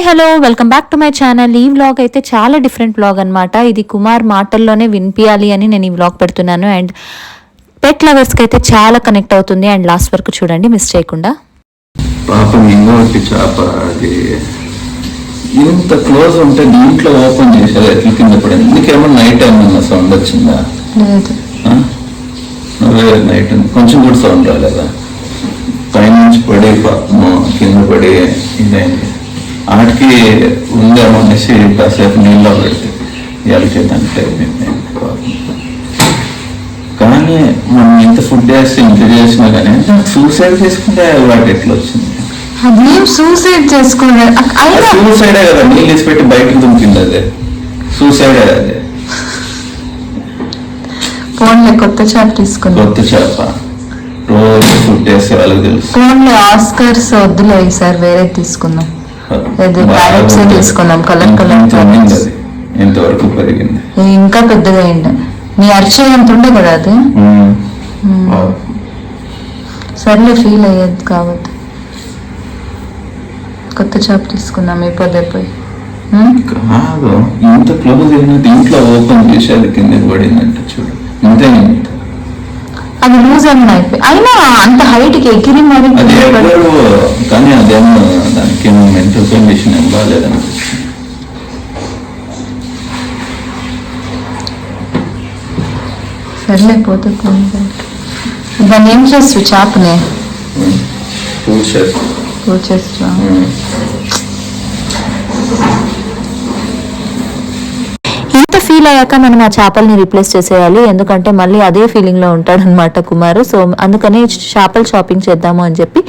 Hi hello welcome back to my channel. ఈ vlog అయితే చాలా డిఫరెంట్ వ్లాగ్ అన్నమాట. ఇది కుమార్ మాటల్లోనే వినిపించాలి అని నేను ఈ వ్లాగ్ పెడుతున్నాను. అండ్ పెట్ లవర్స్కి అయితే చాలా కనెక్ట్ అవుతుంది. అండ్ లాస్ట్ వరకు చూడండి మిస్ చేయకుండా. పాపం ఇంకోటి చేప అది ఇంత క్లోజ్ ఉంటే దీంట్లో ఓపెన్ చేసేది ఎట్ల కింద పడింది నీకేమన్నా నైట్ ఏమన్నా సౌండ్ వచ్చిందా? నువ్వే నైట్ కొంచెం కూడా సౌండ్ రాలేదా? పైనుంచి పడి పాపము కింద పడి ఇదైంది ఆటికి ఉందేమో అనేసి కాసేపు నీళ్ళలో పెడితే ఎలకేదంటే కానీ మనం ఇంత ఫుడ్ వేసి ఇంత చేసినా కానీ సూసైడ్ చేసుకుంటే వాటి ఎట్లా వచ్చింది? అదేం సూసైడ్ చేసుకోలేదు అయినా సూసైడే కదా నీళ్ళు వేసి పెట్టి బయటకు దుంకింది అదే. సూసైడే అదే. ఫోన్లో కొత్త చాట్ తీసుకున్నాం. కొత్త చేప రోజు ఫుడ్ వేసే వాళ్ళకి తెలుసు. ఫోన్లో ఆస్కర్స్ వద్దులే ఈసారి వేరే తీసుకుందాం. ఏ. తీసుకున్నాం, parrots. అది ఇంతవరకు పెరిగింది. ఇంకా పెద్దగా అయింది. నీ అరిచే అంత ఉండే కదా అది. సర్లే ఫీల్ అయ్యేది కాబట్టి. కొత్త చాప్ తీసుకుందాం అయిపోతే పోయి ఉమ్? కాదు. ఇంత క్లోజ్ అయినా దీంట్లో ఓపెన్ చేసి అది కిందకి పడిందంట చూడు. ఇంతే అది లూజ్ అయిపోయి. అయినా అంత హైట్కి ఎగిరి మరి అదేమో దానికి ఏమో మెంటల్ కండిషన్ ఏం బాగాలేదనిపిస్తుంది సర్లే పోతే. దాన్ని ఏం చేస్తు చాపనే? పూజ చేస్తా ఇంత ఫీల్ అయ్యాక మనం ఆ చేపల్ని రీప్లేస్ చేసేయాలి. ఎందుకంటే మళ్ళీ అదే ఫీలింగ్లో ఉంటాడనమాట ఉంటాడు అనమాట కుమార్. సో అందుకని చేపలు షాపింగ్ చేద్దాము అని చెప్పి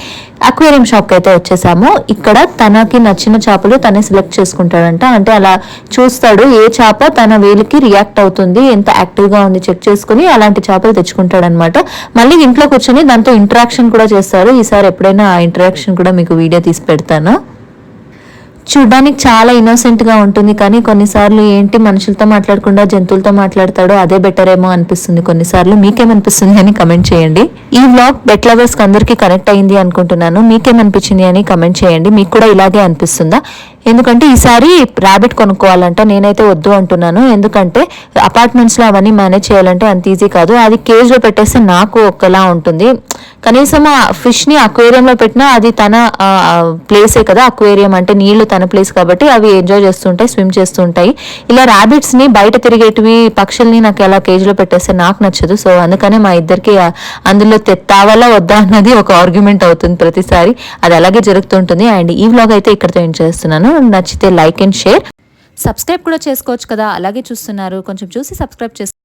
అక్వేరియం షాప్కి అయితే వచ్చేసాము. ఇక్కడ తనకి నచ్చిన చేపలు తనే సెలెక్ట్ చేసుకుంటాడంట. అంటే అలా చూస్తాడు ఏ చేప తన వేలికి రియాక్ట్ అవుతుంది ఎంత యాక్టివ్గా ఉంది చెక్ చేసుకుని అలాంటి చేపలు తెచ్చుకుంటాడనమాట మళ్ళీ ఇంట్లో కూర్చొని దాంతో ఇంటరాక్షన్ కూడా చేస్తారు. ఈసారి ఎప్పుడైనా ఆ ఇంటరాక్షన్ కూడా మీకు వీడియో తీసి పెడతాను. చూడ్డానికి చాలా ఇన్నోసెంట్గా ఉంటుంది కానీ కొన్నిసార్లు ఏంటి మనుషులతో మాట్లాడకుండా జంతువులతో మాట్లాడతాడో అదే బెటర్ ఏమో అనిపిస్తుంది. కొన్నిసార్లు మీకేమనిపిస్తుంది అని కమెంట్ చేయండి. ఈ వ్లాగ్ బెట్ లవర్స్ అందరికీ కనెక్ట్ అయింది అనుకుంటున్నాను. మీకేమనిపించింది అని కమెంట్ చేయండి. మీకు కూడా ఇలాగే అనిపిస్తుందా? ఎందుకంటే ఈసారి ర్యాబిట్ కొనుక్కోవాలంట నేనైతే వద్దు అంటున్నాను. ఎందుకంటే అపార్ట్మెంట్స్లో అవన్నీ మేనేజ్ చేయాలంటే అంత ఈజీ కాదు. అది కేజ్లో పెట్టేస్తే నాకు ఒకలా ఉంటుంది. కనీసం ఆ ఫిష్ని పెట్టినా అది తన ప్లేసే కదా అక్వేరియం అంటే నీళ్ళు తన ప్లేస్ కాబట్టి అవి ఎంజాయ్ చేస్తుంటాయి స్విమ్ చేస్తుంటాయి. ఇలా ర్యాబిట్స్ని బయట తిరిగేటివి పక్షుల్ని నాకు ఎలా కేజీలో పెట్టేస్తే నాకు నచ్చదు. సో అందుకనే మా ఇద్దరికి అందులో తెత్తావాలా వద్దా అన్నది ఒక ఆర్గ్యుమెంట్ అవుతుంది ప్రతిసారి. అది అలాగే జరుగుతుంటుంది. అండ్ ఈ వ్లాగ్ అయితే ఇక్కడితో ఎండ్ చేస్తున్నాను. నచ్చితే లైక్ అండ్ షేర్ సబ్స్క్రైబ్ కూడా చేసుకోవచ్చు కదా. అలాగే చూస్తున్నారు. కొంచెం చూసి సబ్స్క్రైబ్ చేసుకో